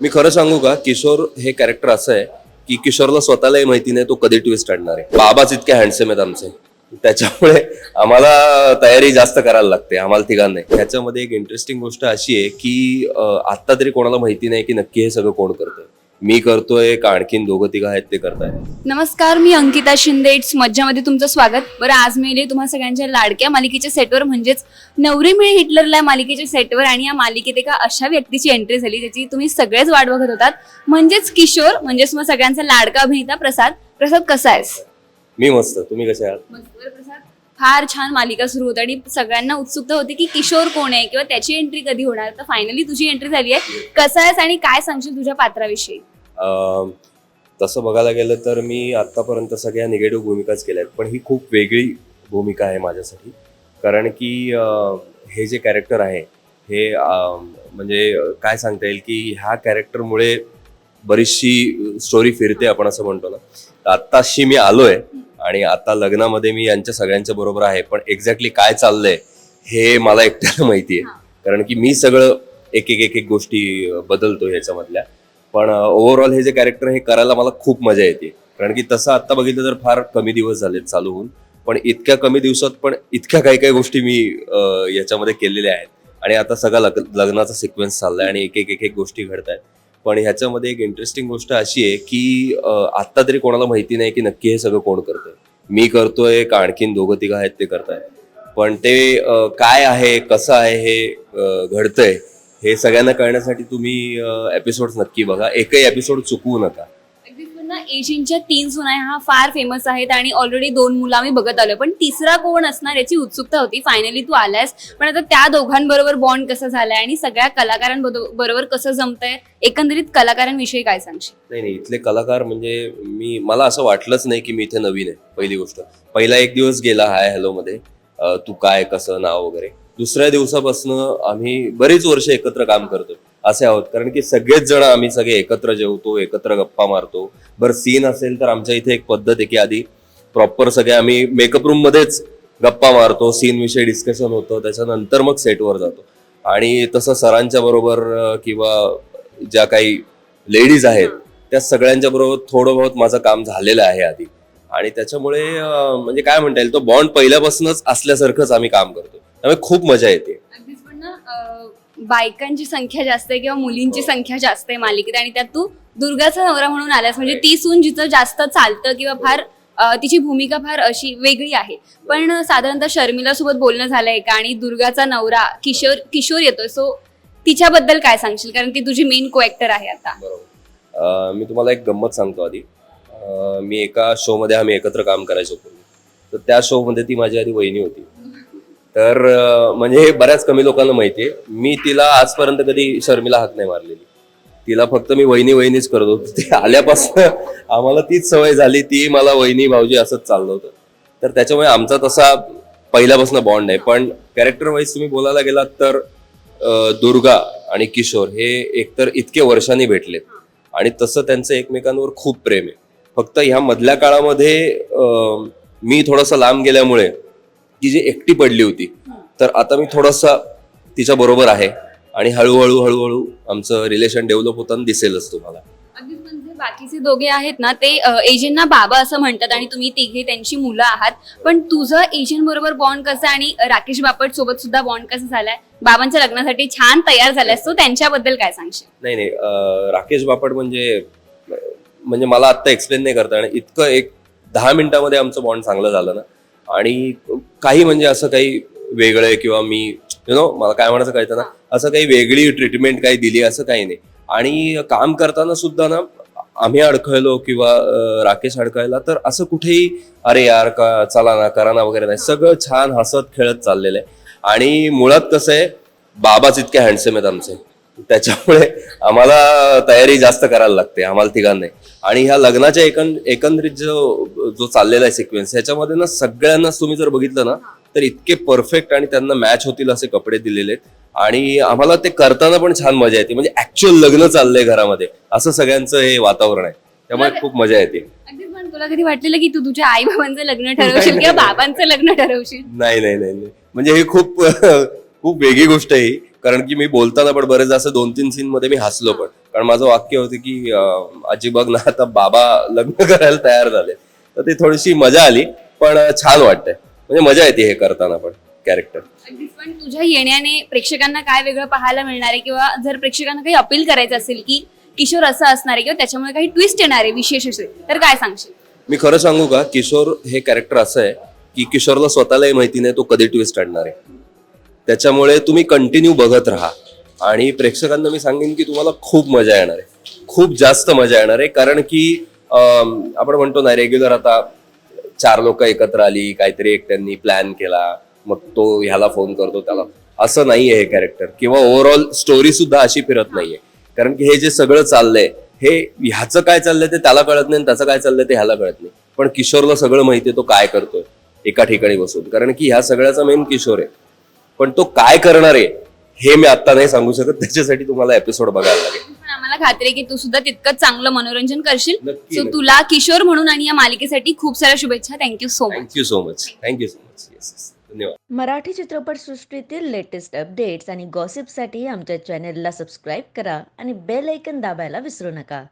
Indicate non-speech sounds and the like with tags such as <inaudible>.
मी खरं सांगू का किशोर हे कॅरेक्टर असं आहे की किशोरला स्वतःलाही माहिती नाही तो कधी ट्विस्ट आणणार आहे. बाबाच इतके हँडसेम आहेत आमचे. त्याच्यामुळे आम्हाला तयारी जास्त करायला लागते आम्हाला तिघांना ह्याच्यामध्ये एक इंटरेस्टिंग गोष्ट अशी आहे की आता आत्ता तरी कोणाला माहिती नाही की नक्की हे सगळं कोण करतं मी करतोय का आणखीन दोघं तिघं आहेत ते करतायत. नमस्कार मी अंकिता शिंदे. इट्स मज्जामध्ये तुमचं स्वागत. बरं आज मी तुम्हा सगळ्यांच्या लाडक्या मालिकेच्या सेटवर म्हणजेच नवरी मिळे हिटलरला मालिकेच्या सेटवर आणि या मालिकेत एका अशा व्यक्तीची एंट्री झाली ज्याची तुम्ही सगळेच वाट बघत होतात. म्हणजेच किशोर म्हणजेच मग सगळ्यांचा लाडका अभिनेता प्रसाद. प्रसाद कसा आहेस? मी मस्त. तुम्ही कसे आहात? प्रसाद फार छान मालिका सुरू होती आणि सगळ्यांना उत्सुकता होती की किशोर कोण आहे किंवा त्याची एंट्री कधी होणार. तर फायनली तुझी एंट्री झाली आहे. कसं आहेस आणि काय सांगशील तुझ्या पात्राविषयी? अं, तसं बघायला गेलं तर मी आत्तापर्यंत सगळ्या निगेटिव्ह भूमिकाच केल्या आहेत. पण ही खूप वेगळी भूमिका आहे माझ्यासाठी. कारण की अं, हे जे कॅरेक्टर आहे हे अं, म्हणजे काय सांगता येईल की ह्या कॅरेक्टरमुळे बरीचशी स्टोरी फिरते आपण असं म्हणतो ना. तर आत्ताशी मी आलो आहे आणि आता लग्नामध्ये मी यांच्या सगळ्यांच्या बरोबर आहे पण एक्झॅक्टली काय चाललंय हे मला एकट्याला माहिती आहे कारण की मी सगळं एक एक एक एक गोष्टी बदलतो ह्याच्यामधल्या. पण ओव्हरऑल हे जे कॅरेक्टर हे करायला मला खूप मजा येते. कारण की तसं आता बघितलं तर फार कमी दिवस झालेत चालू होऊन. पण इतक्या कमी दिवसात पण इतक्या काही काही गोष्टी मी याच्यामध्ये केलेल्या आहेत. आणि आता सगळा लग लग्नाचा सिक्वेन्स चाललाय आणि एक एक एक एक गोष्टी घडत आहेत पण ह्याच्यामध्ये एक इंटरेस्टिंग गोष्ट अशी आहे की आत्ता तरी कोणाला माहिती नाही की नक्की हे सगळं कोण करतंय. मी करतोय का आणखीन दोघं तिघं आहेत ते करताय पण ते काय आहे कसं आहे हे घडतंय हे सगळ्यांना कळण्यासाठी तुम्ही एपिसोड नक्की बघा. एकही एपिसोड चुकवू नका. ना एशियनच्या तीन सुना हा फार फेमस आहेत आणि ऑलरेडी दोन मुलं आम्ही बघत आलो पण तिसरा कोण असणार याची उत्सुकता होती. फायनली तू आलायस. पण आता त्या दोघांबरोबर बॉन्ड कसं झालाय आणि सगळ्या कलाकारांबरोबर कसं जमतंय? एकंदरीत कलाकारांविषयी काय सांगशील? नाही नाही इथले कलाकार म्हणजे मी मला असं वाटलंच नाही की मी इथे नवीन आहे पहिली गोष्ट. पहिला एक दिवस गेला हाय हॅलो मध्ये. तू काय कसं नाव वगैरे. दुसऱ्या दिवसापासून आम्ही बरेच वर्ष एकत्र काम करतो असे आहोत. कारण की सगळेच जण आम्ही सगळे एकत्र जेवतो एकत्र गप्पा मारतो. बरं सीन असेल तर आमच्या इथे एक पद्धत आहे की आधी प्रॉपर सगळे आम्ही मेकअप रूम मध्येच गप्पा मारतो. सीन विषयी डिस्कशन होतं त्याच्यानंतर मग सेटवर जातो. आणि तसं सरांच्या बरोबर किंवा ज्या काही लेडीज आहेत त्या सगळ्यांच्या बरोबर थोडं बहुत माझं काम झालेलं आहे आधी. आणि त्याच्यामुळे म्हणजे काय म्हणता येईल तो बॉन्ड पहिल्यापासूनच असल्यासारखंच आम्ही काम करतो. त्यामुळे खूप मजा येते. बायकांची संख्या जास्त आहे किंवा मुलींची संख्या जास्त आहे मालिकेत आणि त्यात तू दुर्गाचा नवरा म्हणून आलास म्हणजे ती सून जिचं जास्त चालतं किंवा फार तिची भूमिका फार अशी वेगळी आहे. पण साधारणतः शर्मिला सोबत बोलणं झालंय का? आणि दुर्गाचा नवरा किशोर किशोर येतोय. सो तिच्याबद्दल काय सांगशील? कारण ती तुझी मेन को ऍक्टर आहे आता. मी तुम्हाला एक गंमत सांगतो आधी. मी एका शो मध्ये आम्ही एकत्र काम करायचो तर त्या शो मध्ये ती माझी आधी वहिनी होती. तर म्हणजे हे बऱ्याच कमी लोकांना माहिती आहे. मी तिला आजपर्यंत कधी शर्मिला हात नाही मारलेली. तिला फक्त मी वहिनी वहिनीच करत होतो. ते आल्यापासून आम्हाला तीच सवय झाली ती मला वहिनी भाऊजी असंच चाललं होतं. तर त्याच्यामुळे आमचा तसा पहिल्यापासून बॉन्ड आहे पण कॅरेक्टर वाईज तुम्ही बोलायला गेलात तर दुर्गा आणि किशोर हे एकतर इतके वर्षांनी भेटलेत. आणि तसं त्यांचं एकमेकांवर खूप प्रेम आहे. फक्त ह्या मधल्या काळामध्ये मी थोडासा लांब गेल्यामुळे ती जी एकटी पडली होती. तर आता मी थोडासा तिच्या बरोबर आहे. आणि हळूहळू हळूहळू आमचं रिलेशन डेव्हलप होताना दिसेलच तुम्हाला. म्हणजे बाकीचे दोघे आहेत ना ते एजंटना बाबा असं म्हणतात आणि तुम्ही तिघे त्यांची मुलं आहात. पण तुझं एजंट बरोबर बॉन्ड कसं आणि राकेश बापट सोबत सुद्धा बॉन्ड कसं झालाय? बाबांच्या लग्नासाठी छान तयार झालायस तो त्यांच्याबद्दल काय सांगशील? नाही नाही राकेश बापट म्हणजे म्हणजे मला आत्ता एक्सप्लेन नाही करता येणार. इतकं एक दहा मिनिटामध्ये आमचं बॉन्ड चांगलं झालं ना. आणि काही म्हणजे असं काही वेगळं आहे किंवा मी यु नो मला काय म्हणायचं कळतं ना? असं काही वेगळी ट्रीटमेंट काही दिली असं काही नाही. आणि काम करताना सुद्धा ना आम्ही अडखळलो किंवा राकेश अडखळला तर असं कुठेही अरे यार का चला ना करा ना वगैरे नाही. सगळं छान हसत खेळत चाललेलं आहे. आणि मुळात कसं आहे बाबाच इतके हँडसेम आहेत आमचे. त्याच्यामुळे आम्हाला तयारी जास्त करायला लागते आम्हाला तिघांना आणि ह्या लग्नाच्या एकं एकंदरीत जो जो चाललेला आहे सिक्वेन्स ह्याच्यामध्ये ना सगळ्यांनाच तुम्ही जर बघितलं ना तर इतके परफेक्ट आणि त्यांना मॅच होतील असे कपडे दिलेले आहेत. आणि आम्हाला ते करताना पण छान मजा येते. म्हणजे ऍक्च्युअल लग्न चाललंय घरामध्ये. असं सगळ्यांचं हे वातावरण आहे. त्यामुळे खूप मजा येते. तुला कधी वाटलेलं की तू तुझ्या आई बाबांचं लग्न <laughs> ठरवशील किंवा बाबांचं लग्न ठरवशील? नाही नाही नाही नाही. म्हणजे हे खूप <laughs> खूप वेगळी गोष्ट आहे ही. कारण की मी बोलताना पण बरेच असं दोन तीन सीन मध्ये मी हसलो पण. कारण माझं वाक्य होतं की आजी बघ ना आता बाबा लग्न करायला तयार झाले. तर ते थोडीशी मजा आली पण छान वाटतंय. म्हणजे मजा येते हे करताना पण कॅरेक्टर पण तुझ्या येण्याने प्रेक्षकांना काय वेगळं पाहायला मिळणार आहे? किंवा जर प्रेक्षकांना काही अपील करायचं असेल की किशोर असं असणार आहे किंवा त्याच्यामुळे काही ट्विस्ट येणार आहे विशेष असे तर काय सांगशील? मी खरं सांगू का किशोर हे कॅरेक्टर असं आहे की किशोरला स्वतःलाही माहिती नाही तो कधी ट्विस्ट आणणार आहे. त्याच्यामुळे तुम्ही कंटिन्यू बघत राहा. आणि प्रेक्षकांना मी सांगेन की तुम्हाला खूप मजा येणार आहे. खूप जास्त मजा येणार आहे. कारण की आपण म्हणतो ना रेग्युलर आता चार लोक एकत्र आली काहीतरी एकट्यांनी प्लॅन केला मग तो ह्याला फोन करतो त्याला. असं नाहीये हे कॅरेक्टर किंवा ओव्हरऑल स्टोरी सुद्धा अशी फिरत नाहीये. कारण की हे जे सगळं चाललंय हे ह्याचं काय चाललंय ते त्याला कळत नाही त्याचं काय चाललंय ते ह्याला कळत नाही. पण किशोरला सगळं माहितीये तो काय करतोय एका ठिकाणी बसून. कारण की ह्या सगळ्याचा मेन किशोर आहे. पण तो काय करणार आहे हे मी आता नाही सांगू शकत त्याच्यासाठी तुम्हाला एपिसोड बघायला लागेल. पण आम्हाला खात्री आहे की तू सुद्धा तितकंच चांगलं मनोरंजन करशील. नक्की, सो नक्की. तुला किशोर म्हणून आणि या मालिकेसाठी खूप साऱ्या शुभेच्छा. Thank you so much thank you so much thank you so much yes धन्यवाद. मराठी चित्रपटसृष्टीतील लेटेस्ट अपडेट्स आणि गॉसिपसाठी आमच्या चॅनेलला सबस्क्राईब करा आणि बेल ऐकन दाबायला विसरू नका.